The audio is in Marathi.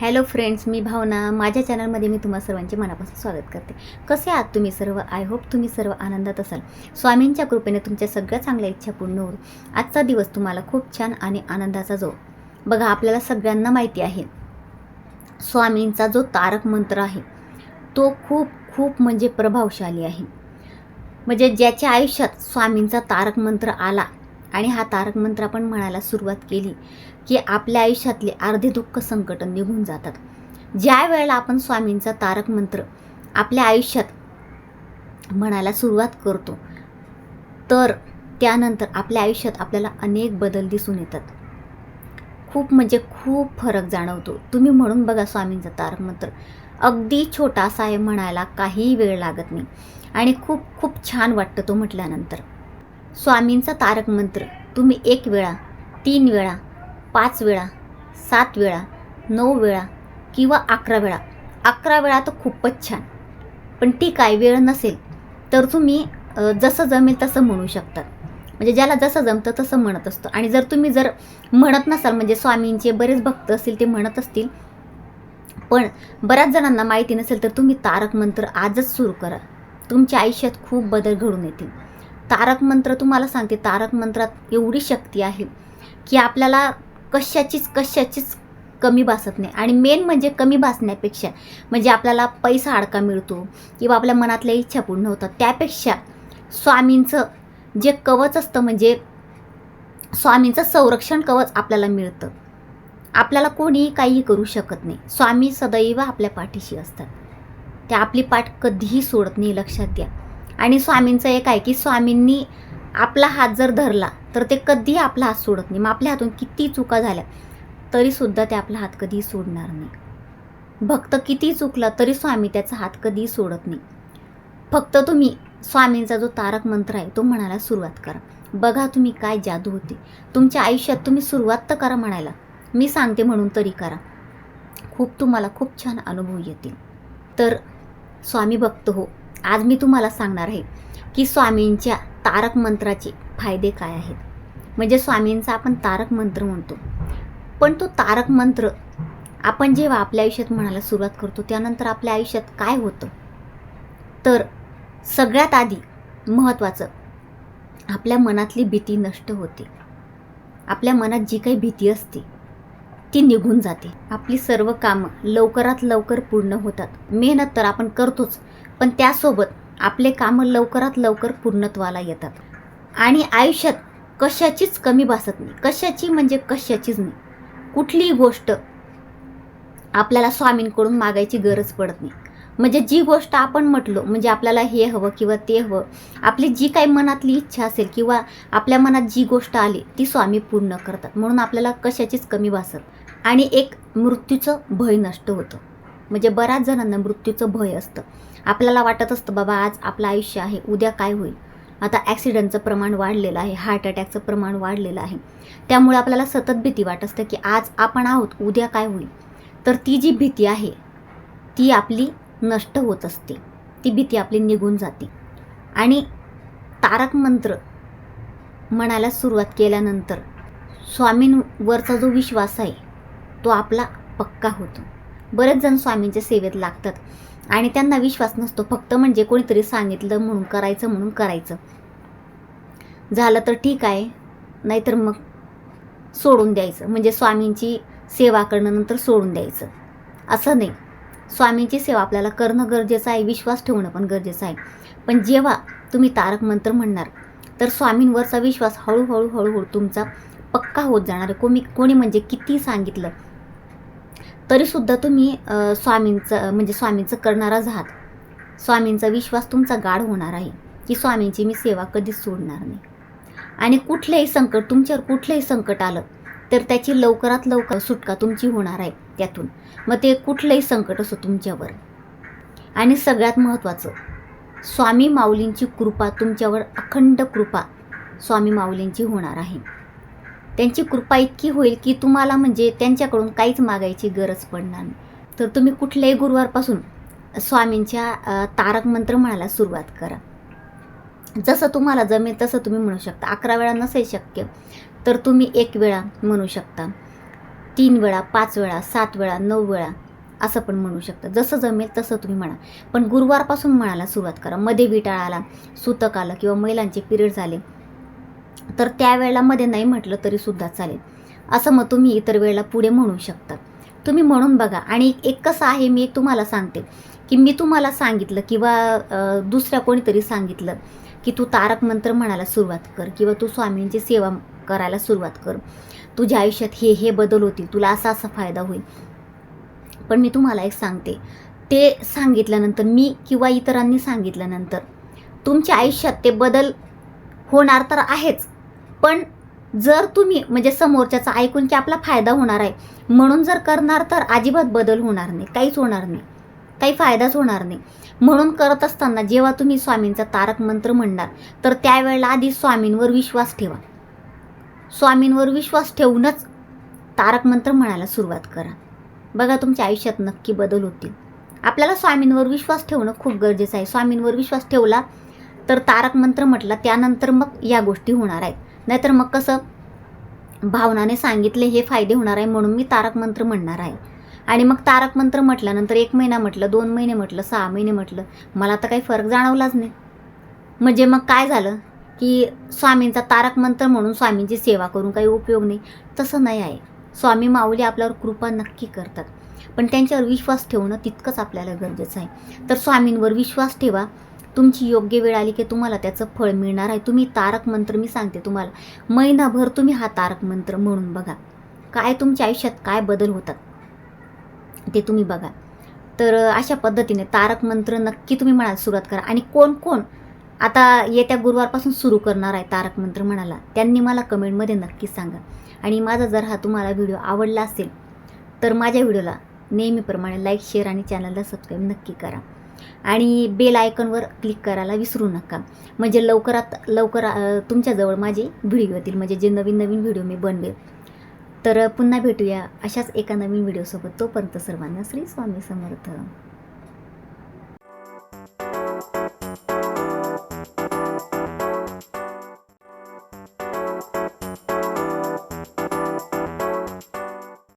हॅलो फ्रेंड्स मी भावना. माझ्या चॅनलमध्ये मी तुम्हा सर्वांचे मनापासून स्वागत करते. कसे आहात तुम्ही सर्व? आय होप तुम्ही सर्व आनंदात असाल. स्वामींच्या कृपेने तुमच्या सगळ्या चांगल्या इच्छा पूर्ण होईल आजचा दिवस तुम्हाला खूप छान आणि आनंदाचा जो बघा आपल्याला सगळ्यांना माहिती आहे स्वामींचा जो तारक मंत्र आहे तो खूप खूप म्हणजे प्रभावशाली आहे. म्हणजे ज्याच्या आयुष्यात स्वामींचा तारक मंत्र आला आणि हा तारक मंत्र आपण म्हणायला सुरुवात केली की आपल्या आयुष्यातले अर्धे दुःख संकट निघून जातात. ज्या वेळेला आपण स्वामींचा तारक मंत्र आपल्या आयुष्यात म्हणायला सुरुवात करतो तर त्यानंतर आपल्या आयुष्यात आपल्याला अनेक बदल दिसून येतात. खूप म्हणजे खूप फरक जाणवतो. तुम्ही म्हणून बघा स्वामींचा तारक मंत्र. अगदी छोटासा आहे म्हणायला काही वेळ लागत नाही. आणि खूप खूप छान वाटतं तो म्हटल्यानंतर. स्वामींचा तारक मंत्र. तुम्ही एक वेळा तीन वेळा पाच वेळा सात वेळा नऊ वेळा किंवा अकरा वेळा. अकरा वेळा तर खूपच छान. पण ठीक आहे वेळ नसेल तर तुम्ही जसं जमेल तसं म्हणू शकतात म्हणजे ज्याला जसं जमतं तसं म्हणत असतो. आणि जर तुम्ही जर म्हणत नसाल म्हणजे स्वामींचे बरेच भक्त असतील ते म्हणत असतील. पण बऱ्याच जणांना माहिती नसेल तर तुम्ही तारक मंत्र आजच सुरू करा. तुमच्या आयुष्यात खूप बदल घडून येतील. तारक मंत्र तुम्हाला सांगते तारक मंत्रात एवढी शक्ती आहे की आपल्याला कशाचीच कशाचीच कमी भासत नाही. आणि मेन म्हणजे कमी भासण्यापेक्षा म्हणजे आपल्याला पैसा अडका मिळतो किंवा आपल्या मनातल्या इच्छा पूर्ण होतात. त्यापेक्षा स्वामींचं जे कवच असतं म्हणजे स्वामींचं संरक्षण कवच आपल्याला मिळतं. आपल्याला कोणीही काहीही करू शकत नाही. स्वामी सदैव आपल्या पाठीशी असतात. ते आपली पाठ कधीही सोडत नाही लक्षात द्या. आणि स्वामींचं एक आहे की स्वामींनी आपला हात जर धरला तर ते कधीही आपला हात सोडत नाही. मग आपल्या हातून किती चुका झाल्या तरीसुद्धा ते आपला हात कधीही सोडणार नाही. भक्त किती चुकला तरी स्वामी त्याचा हात कधीही सोडत नाही. फक्त तुम्ही स्वामींचा जो तारक मंत्र आहे तो म्हणायला सुरुवात करा. बघा तुम्ही काय जादू होते. तुमच्या आयुष्यात तुम्ही सुरुवात तर करा म्हणायला. मी सांगते म्हणून तरी करा. खूप तुम्हाला खूप छान अनुभव येतील. तर स्वामी भक्त हो आज मी तुम्हाला सांगणार आहे की स्वामींच्या तारक मंत्राचे फायदे काय आहेत. म्हणजे स्वामींचा आपण तारक मंत्र म्हणतो. पण तो तारक मंत्र आपण जेव्हा आपल्या आयुष्यात म्हणायला सुरुवात करतो त्यानंतर आपल्या आयुष्यात काय होतं? तर सगळ्यात आधी महत्त्वाचं आपल्या मनातली भीती नष्ट होते. आपल्या मनात जी काही भीती असते ती निघून जाते. आपली सर्व कामं लवकरात लवकर पूर्ण होतात. मेहनत तर आपण करतोच पण त्यासोबत आपले कामं लवकरात लवकर पूर्णत्वाला येतात. आणि आयुष्यात कशाचीच कमी भासत नाही. कशाची म्हणजे कशाचीच नाही. कुठलीही गोष्ट आपल्याला स्वामींकडून मागायची गरज पडत नाही. म्हणजे जी गोष्ट आपण म्हटलो म्हणजे आपल्याला हे हवं किंवा ते हवं आपली जी काही मनातली इच्छा असेल किंवा आपल्या मनात जी गोष्ट आली ती स्वामी पूर्ण करतात. म्हणून आपल्याला कशाचीच कमी भासत आणि एक मृत्यूचं भय नष्ट होतं. म्हणजे बऱ्याच जणांना मृत्यूचं भय असतं. आपल्याला वाटत असतं बाबा आज आपलं आयुष्य आहे उद्या काय होईल? आता ॲक्सिडेंटचं प्रमाण वाढलेलं आहे हार्ट अटॅकचं प्रमाण वाढलेलं आहे. त्यामुळे आपल्याला सतत भीती वाटत असते की आज आपण आहोत उद्या काय होईल? तर ती जी भीती आहे ती आपली नष्ट होत असते. ती भीती आपली निघून जाते. आणि तारक मंत्र म्हणायला सुरुवात केल्यानंतर स्वामींवरचा जो विश्वास आहे तो आपला पक्का होतो. बरेच जण स्वामींच्या सेवेत लागतात आणि त्यांना विश्वास नसतो. फक्त म्हणजे कोणीतरी सांगितलं म्हणून करायचं म्हणून करायचं. झालं तर ठीक आहे नाहीतर मग सोडून द्यायचं. म्हणजे स्वामींची सेवा करणं नंतर सोडून द्यायचं. असं नाही. स्वामींची सेवा आपल्याला करणं गरजेचं आहे विश्वास ठेवणं पण गरजेचं आहे. पण जेव्हा तुम्ही तारक मंत्र म्हणणार तर स्वामींवरचा विश्वास हळूहळू हळूहळू तुमचा पक्का होत जाणार कोणी कोणी म्हणजे किती सांगितलं तरीसुद्धा तुम्ही स्वामींचं म्हणजे स्वामींचं करणारच आहात. स्वामींचा विश्वास तुमचा गाढ होणार आहे. की स्वामींची मी सेवा कधीच सोडणार नाही. आणि कुठलंही संकट तुमच्यावर कुठलंही संकट आलं तर त्याची लवकरात लवकर सुटका तुमची होणार आहे त्यातून. मग ते कुठलंही संकट असो तुमच्यावर. आणि सगळ्यात महत्त्वाचं स्वामी माऊलींची कृपा तुमच्यावर अखंड कृपा स्वामी माऊलींची होणार आहे. त्यांची कृपा इतकी होईल की तुम्हाला म्हणजे त्यांच्याकडून काहीच मागायची गरज पडणार नाही. तर तुम्ही कुठल्याही गुरुवारपासून स्वामींच्या तारक मंत्र म्हणायला सुरुवात करा. जसं तुम्हाला जमेल तसं तुम्ही म्हणू शकता. अकरा वेळा नसेल शक्य तर तुम्ही एक वेळा म्हणू शकता. तीन वेळा पाच वेळा सात वेळा नऊ वेळा असं पण म्हणू शकता. जसं जमेल तसं तुम्ही म्हणा. पण गुरुवारपासून म्हणायला सुरुवात करा. मध्ये विटाळ आला सुतक आलं किंवा महिलांचे पिरियड झाले तर त्यावेळेला मध्ये नाही म्हटलं तरी सुद्धा चालेल. असं मग तुम्ही इतर वेळेला पुढे म्हणू शकता. तुम्ही म्हणून बघा. आणि एक कसं आहे मी एक तुम्हाला सांगते की मी तुम्हाला सांगितलं किंवा दुसऱ्या कोणीतरी सांगितलं की तू तारक मंत्र म्हणायला सुरुवात कर किंवा तू स्वामींची सेवा करायला सुरुवात कर. तुझ्या आयुष्यात हे हे बदल होतील. तुला असा असा फायदा होईल. पण मी तुम्हाला एक सांगते. ते सांगितल्यानंतर मी किंवा इतरांनी सांगितल्यानंतर तुमच्या आयुष्यात ते बदल होणार तर आहेच. पण जर तुम्ही म्हणजे समोरच्याचं ऐकून की आपला फायदा होणार आहे म्हणून जर करणार तर अजिबात बदल होणार नाही काहीच होणार नाही काही फायदाच होणार नाही. म्हणून करत असताना जेव्हा तुम्ही स्वामींचा तारक मंत्र म्हणणार तर त्यावेळेला आधी स्वामींवर विश्वास ठेवा. स्वामींवर विश्वास ठेवूनच तारक मंत्र म्हणायला सुरुवात करा. बघा तुमच्या आयुष्यात नक्की बदल होतील. आपल्याला स्वामींवर विश्वास ठेवणं खूप गरजेचं आहे. स्वामींवर विश्वास ठेवला तर तारक मंत्र म्हटला त्यानंतर मग या गोष्टी होणार आहेत. नाहीतर मग कसं? भावनाने सांगितले हे फायदे होणार आहे म्हणून मी तारक मंत्र म्हणणार आहे. आणि मग तारक मंत्र म्हटल्यानंतर एक महिना म्हटलं दोन महिने म्हटलं सहा महिने म्हटलं. मला तर काही फरक जाणवलाच नाही. म्हणजे मग काय झालं? की स्वामींचा तारक मंत्र म्हणून स्वामींची सेवा करून काही उपयोग नाही. तसं नाही आहे. स्वामी माऊली आपल्यावर कृपा नक्की करतात. पण त्यांच्यावर विश्वास ठेवणं तितकंच आपल्याला गरजेचं आहे. तर स्वामींवर विश्वास ठेवा. तुमची योग्य वेळ आली की तुम्हाला त्याचं फळ मिळणार आहे. तुम्ही तारक मंत्र मी सांगते तुम्हाला. महिनाभर तुम्ही हा तारक मंत्र म्हणून बघा. काय तुमच्या आयुष्यात काय बदल होतात ते तुम्ही बघा. तर अशा पद्धतीने तारक मंत्र नक्की तुम्ही म्हणाल सुरुवात करा. आणि कोण कोण? आता येत्या गुरुवारपासून सुरू करणार आहे तारक मंत्र म्हणाला. त्यांनी मला कमेंटमध्ये नक्की सांगा. आणि माझा जर हा तुम्हाला व्हिडिओ आवडला असेल तर माझ्या व्हिडिओला नेहमीप्रमाणे लाईक शेअर आणि चॅनलला सबस्क्राईब नक्की करा. आणि बेल आयकॉनवर क्लिक करायला विसरू नका. म्हणजे लवकरात लवकर तुमच्याजवळ माझे व्हिडिओ येतील. म्हणजे जे नवीन नवीन व्हिडिओ मी बनवेल. तर पुन्हा भेटूया अशाच एका नवीन व्हिडिओसोबत तोपर्यंत सर्वांना श्री स्वामी समर्थ.